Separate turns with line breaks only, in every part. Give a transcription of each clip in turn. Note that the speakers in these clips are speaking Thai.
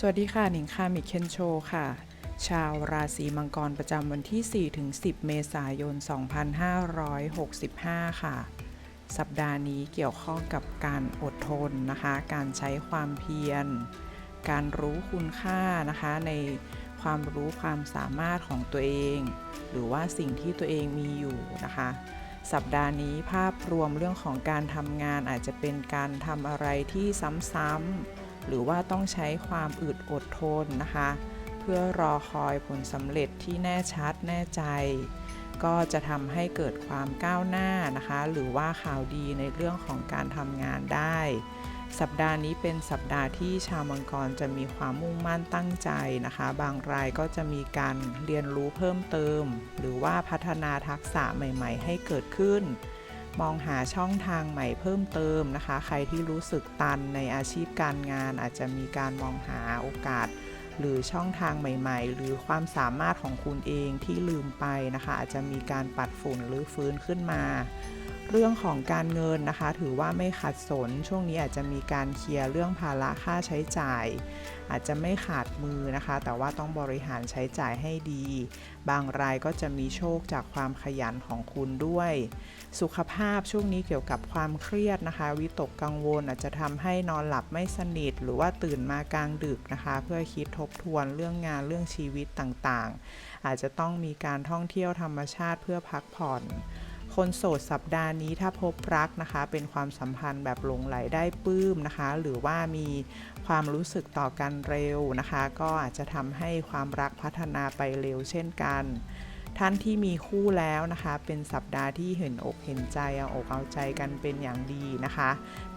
สวัสดีค่ะ หนิงคามิเคนโชค่ะ ชาวราศีมังกรประจำวันที่ 4-10 เมษายน 2565 ค่ะ สัปดาห์นี้เกี่ยวข้องกับการอดทนนะคะ การใช้ความเพียร การรู้คุณค่านะคะในความรู้ความสามารถของตัวเอง หรือว่าสิ่งที่ตัวเองมีอยู่นะคะ สัปดาห์นี้ภาพรวมเรื่องของการทำงานอาจจะเป็นการทำอะไรที่ซ้ำๆ หรือว่าต้องใช้ความอึดอดทนนะคะ เพื่อรอคอยผลสำเร็จที่แน่ชัดแน่ใจ ก็จะทำให้เกิดความก้าวหน้านะคะ หรือว่าข่าวดีในเรื่องของการทำงานได้ สัปดาห์นี้เป็นสัปดาห์ที่ชาวมังกรจะมีความมุ่งมั่นตั้งใจนะคะ บางรายก็จะมีการเรียนรู้เพิ่มเติม หรือว่าพัฒนาทักษะใหม่ ๆ ให้เกิดขึ้น มองหาช่องทางใหม่เพิ่มเติมนะคะ ใครที่รู้สึกตันในอาชีพการงาน อาจจะมีการมองหาโอกาส หรือช่องทางใหม่ ๆ หรือความสามารถของคุณเองที่ลืมไปนะคะ อาจจะมีการปัดฝุ่นหรือฟื้นขึ้นมา เรื่องของการเงินนะคะ ถือว่าไม่ขัดสน ช่วงนี้อาจจะมีการเคลียร์เรื่องภาระค่าใช้จ่าย อาจจะไม่ขาดมือนะคะ แต่ว่าต้องบริหารใช้จ่ายให้ดี บางรายก็จะมีโชคจากความขยันของคุณด้วย สุขภาพช่วงนี้เกี่ยวกับความเครียดนะคะ วิตกกังวลอาจจะทำให้นอนหลับไม่สนิท หรือว่าตื่นมากลางดึกนะคะ เพื่อคิดทบทวนเรื่องงานเรื่องชีวิตต่างๆ อาจจะต้องมีการท่องเที่ยวธรรมชาติเพื่อพักผ่อนคนโสดสัปดาห์นี้ถ้าพบรักนะคะ เป็นความสัมพันธ์แบบหลงไหลได้ปลื้มนะคะ หรือว่ามีความรู้สึกต่อกันเร็วนะคะ ก็อาจจะทำให้ความรักพัฒนาไปเร็วเช่นกัน ท่านที่มีคู่แล้วนะคะ เป็นสัปดาห์ที่เห็นอกเห็นใจเอาอกเอาใจกันเป็นอย่างดีนะคะ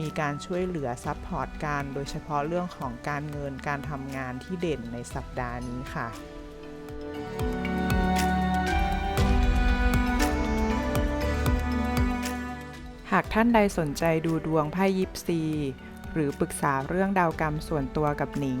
มีการช่วยเหลือซัพพอร์ตกันโดยเฉพาะเรื่องของการเงินการทำงานที่เด่นในสัปดาห์นี้ค่ะหากท่านใดสนใจดูดวงไพ่ยิปซี หรือปรึกษาเรื่องดาวกรรมส่วนตัวกับหนิง